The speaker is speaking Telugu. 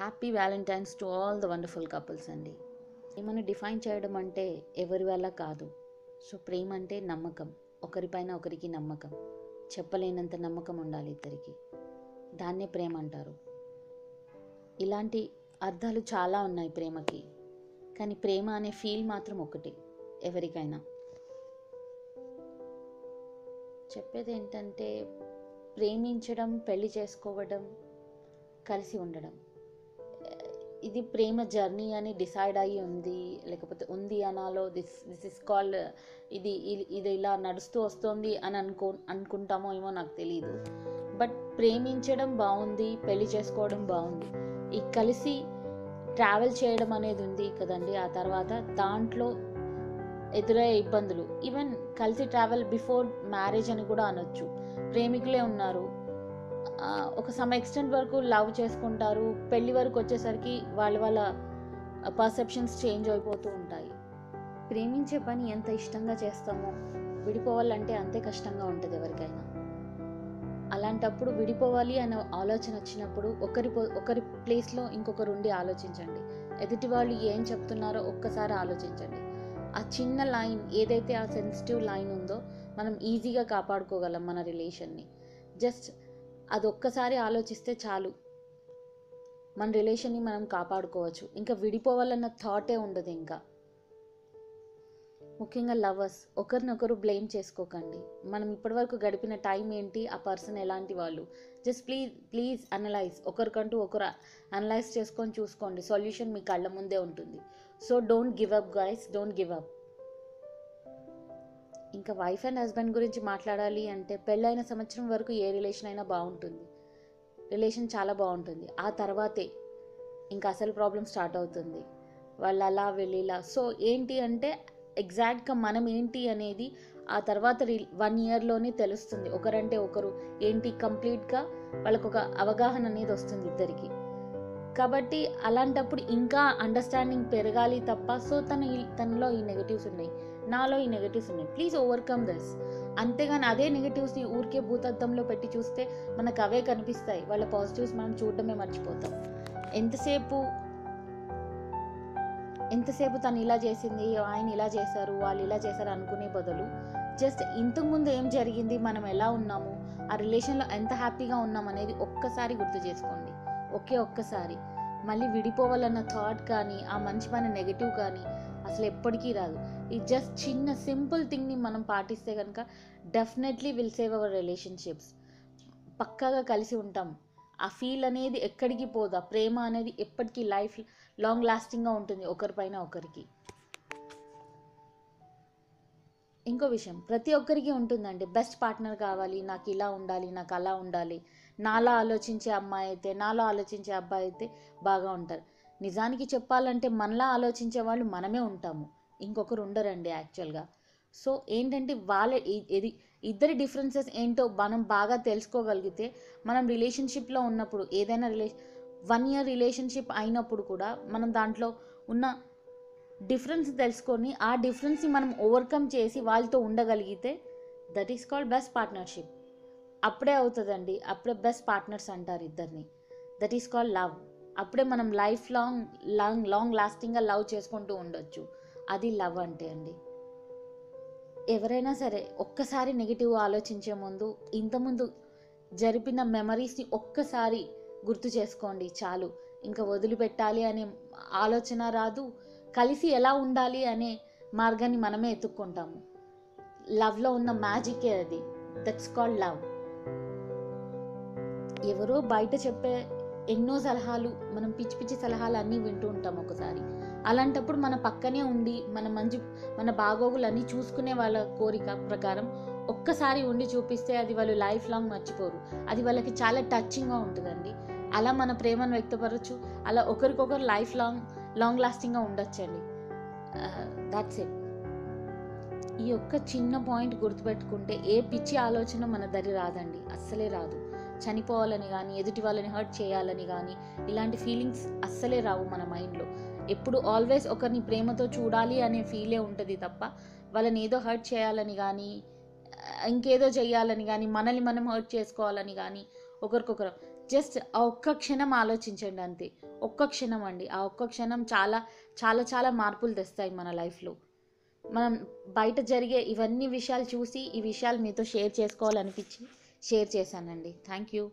Happy valentine's to all the wonderful couples అండి. ప్రేమను డిఫైన్ చేయడం అంటే ఎవరి వల్ల కాదు. సో ప్రేమ అంటే నమ్మకం. ఒకరిపైన ఒకరికి నమ్మకం. చెప్పలేనంత నమ్మకం ఉండాలి ఇద్దరికి. దాన్నే ప్రేమ అంటారు. ఇలాంటి అర్థాలు చాలా ఉన్నాయి ప్రేమకి. కానీ ప్రేమ అనే ఫీల్ మాత్రం ఒకటి ఎవరికైనా. చెప్పేది ఏంటంటే ప్రేమించడం పెళ్ళి చేసుకోవడం కలిసి ఉండడం. ఇది ప్రేమ జర్నీ అని డిసైడ్ అయ్యి ఉంది లేకపోతే ఉంది అనాలో దిస్ దిస్ ఇస్ కాల్డ్ ఇది ఇది ఇలా నడుస్తూ వస్తుంది అని అనుకో అనుకుంటామో ఏమో నాకు తెలియదు బట్ ప్రేమించడం బాగుంది పెళ్ళి చేసుకోవడం బాగుంది. ఈ కలిసి ట్రావెల్ చేయడం అనేది ఉంది కదండి ఆ తర్వాత దాంట్లో ఎదురయ్యే ఇబ్బందులు. ఈవెన్ కలిసి ట్రావెల్ బిఫోర్ మ్యారేజ్ అని కూడా అనొచ్చు. ప్రేమికులే ఉన్నారు ఒక సమ్ ఎక్స్టెంట్ వరకు లవ్ చేసుకుంటారు. పెళ్ళి వరకు వచ్చేసరికి వాళ్ళ వాళ్ళ పర్సెప్షన్స్ చేంజ్ అయిపోతూ ఉంటాయి. ప్రేమించే పని ఎంత ఇష్టంగా చేస్తామో విడిపోవాలంటే అంతే కష్టంగా ఉంటుంది ఎవరికైనా. అలాంటప్పుడు విడిపోవాలి అనే ఆలోచన వచ్చినప్పుడు ఒకరి పో- ఒకరి ప్లేస్లో ఇంకొకరు ఉండి ఆలోచించండి. ఎదుటి వాళ్ళు ఏం చెప్తున్నారో ఒక్కసారి ఆలోచించండి. ఆ చిన్న లైన్ ఏదైతే ఆ సెన్సిటివ్ లైన్ ఉందో మనం ఈజీగా కాపాడుకోగలం మన రిలేషన్ని జస్ట్ అది ఒక్కసారి ఆలోచిస్తే చాలు. మన రిలేషన్ని మనం కాపాడుకోవచ్చు. ఇంకా విడిపోవాలన్న థాటే ఉండదు ఇంకా. ముఖ్యంగా లవర్స్ ఒకరినొకరు బ్లేమ్ చేసుకోకండి. మనం ఇప్పటివరకు గడిపిన టైం ఏంటి ఆ పర్సన్ ఎలాంటి వాళ్ళు? Just please please analyse. ఒకరికంటూ ఒకరు అనలైజ్ చేసుకొని చూసుకోండి. సొల్యూషన్ మీ కళ్ళ ముందే ఉంటుంది. So don't give up guys. Don't give up. ఇంకా వైఫ్ అండ్ హస్బెండ్ గురించి మాట్లాడాలి అంటే పెళ్ళైన సంవత్సరం వరకు ఏ రిలేషన్ అయినా బాగుంటుంది. రిలేషన్ చాలా బాగుంటుంది. ఆ తర్వాతే ఇంకా అసలు ప్రాబ్లం స్టార్ట్ అవుతుంది. వాళ్ళు అలా వెళ్ళిలా సో ఏంటి అంటే ఎగ్జాక్ట్గా మనం ఏంటి అనేది ఆ తర్వాత వన్ ఇయర్లోనే తెలుస్తుంది. ఒకరంటే ఒకరు ఏంటి కంప్లీట్గా వాళ్ళకు ఒక అవగాహన అనేది వస్తుంది ఇద్దరికి. కాబట్టి అలాంటప్పుడు ఇంకా అండర్స్టాండింగ్ పెరగాలి తప్ప సో తన తనలో ఈ నెగటివ్స్ ఉన్నాయి. నాలో ఈ నెగటివ్స్ ఉన్నాయి. ప్లీజ్ ఓవర్కమ్ దిస్ అంతేగాని అదే నెగటివ్స్ని ఊరికే భూతద్దంలో పెట్టి చూస్తే మనకు అవే కనిపిస్తాయి. వాళ్ళ పాజిటివ్స్ మనం చూడడమే మర్చిపోతాం. ఎంతసేపు ఎంతసేపు తను ఇలా చేసింది ఆయన ఇలా చేశారు వాళ్ళు ఇలా చేశారు అనుకునే బదులు జస్ట్ ఇంతకుముందు ఏం జరిగింది మనం ఎలా ఉన్నాము ఆ రిలేషన్లో ఎంత హ్యాపీగా ఉన్నాం అనేది ఒక్కసారి గుర్తు చేసుకోండి. ఒకే ఒక్కసారి. మళ్ళీ విడిపోవాలన్న థాట్ కానీ ఆ మంచి పైన నెగిటివ్ కానీ అసలు ఎప్పటికీ రాదు. ఈ జస్ట్ చిన్న సింపుల్ థింగ్ని మనం పాటిస్తే కనుక definitely will save our relationships పక్కాగా కలిసి ఉంటాం. ఆ ఫీల్ అనేది ఎక్కడికి పోదు. ప్రేమ అనేది ఎప్పటికీ లైఫ్ లాంగ్ లాస్టింగ్గా ఉంటుంది ఒకరిపైన ఒకరికి. ఇంకో విషయం ప్రతి ఒక్కరికి ఉంటుందండి. బెస్ట్ పార్ట్నర్ కావాలి నాకు ఇలా ఉండాలి నాకు అలా ఉండాలి. నాలా ఆలోచించే అమ్మాయి అయితే నాలో ఆలోచించే అబ్బాయి అయితే బాగా ఉంటారు. నిజానికి చెప్పాలంటే మనలా ఆలోచించే వాళ్ళు మనమే ఉంటాము. ఇంకొకరు ఉండరండి యాక్చువల్గా. సో ఏంటంటే వాళ్ళ ఇది ఇద్దరి డిఫరెన్సెస్ ఏంటో మనం బాగా తెలుసుకోగలిగితే మనం రిలేషన్షిప్లో ఉన్నప్పుడు ఏదైనా రిలే వన్ ఇయర్ రిలేషన్షిప్ అయినప్పుడు కూడా మనం దాంట్లో ఉన్న డిఫరెన్స్ తెలుసుకొని ఆ డిఫరెన్స్ని మనం ఓవర్కమ్ చేసి వాళ్ళతో ఉండగలిగితే that is called best partnership. అప్పుడే అవుతుందండి. అప్పుడే బెస్ట్ పార్ట్నర్స్ అంటారు ఇద్దరిని. దట్ ఈస్ కాల్ లవ్ అప్పుడే మనం లైఫ్ లాంగ్ లాంగ్ లాంగ్ లాస్టింగ్గా లవ్ చేసుకుంటూ ఉండొచ్చు. అది లవ్ అంటే అండి. ఎవరైనా సరే ఒక్కసారి నెగిటివ్ ఆలోచించే ముందు ఇంతకుముందు జరిపిన మెమరీస్ని ఒక్కసారి గుర్తు చేసుకోండి. చాలు. ఇంకా వదిలిపెట్టాలి అనే ఆలోచన రాదు. కలిసి ఎలా ఉండాలి అనే మార్గాన్ని మనమే ఎత్తుక్కుంటాము. లవ్లో ఉన్న మ్యాజికే అది. దట్స్ కాల్డ్ లవ్ ఎవరో బయట చెప్పే ఎన్నో సలహాలు మనం పిచ్చి పిచ్చి సలహాలు అన్నీ వింటూ ఉంటాం ఒకసారి. అలాంటప్పుడు మన పక్కనే ఉండి మన మంచి మన బాగోగులన్నీ చూసుకునే వాళ్ళ కోరిక ప్రకారం ఒక్కసారి ఉండి చూపిస్తే అది వాళ్ళు లైఫ్ లాంగ్ మర్చిపోరు. అది వాళ్ళకి చాలా టచ్చింగ్గా ఉంటుందండి. అలా మన ప్రేమను వ్యక్తపరచు అలా ఒకరికొకరు లైఫ్ లాంగ్ లాంగ్ లాస్టింగ్గా ఉండొచ్చండి. దాట్స్ ఇట్ ఈ ఒక్క చిన్న పాయింట్ గుర్తుపెట్టుకుంటే ఏ పిచ్చి ఆలోచన మన దరి రాదండి. అస్సలే రాదు. చనిపోవాలని కానీ ఎదుటి వాళ్ళని హర్ట్ చేయాలని కానీ ఇలాంటి ఫీలింగ్స్ అస్సలే రావు మన మైండ్లో. ఎప్పుడు ఆల్వేస్ ఒకరిని ప్రేమతో చూడాలి అనే ఫీలే ఉంటుంది తప్ప వాళ్ళని ఏదో హర్ట్ చేయాలని కానీ ఇంకేదో చేయాలని కానీ మనల్ని మనం హర్ట్ చేసుకోవాలని కానీ ఒకరికొకరు. జస్ట్ ఆ ఒక్క క్షణం ఆలోచించండి అంతే. ఒక్క క్షణం అండి. ఆ ఒక్క క్షణం చాలా చాలా చాలా మార్పులు తెస్తాయి మన లైఫ్లో. మనం బయట జరిగే ఇవన్నీ విషయాలు చూసి ఈ విషయాలు మీతో షేర్ చేసుకోవాలనిపించి షేర్ చేశానండి. Thank you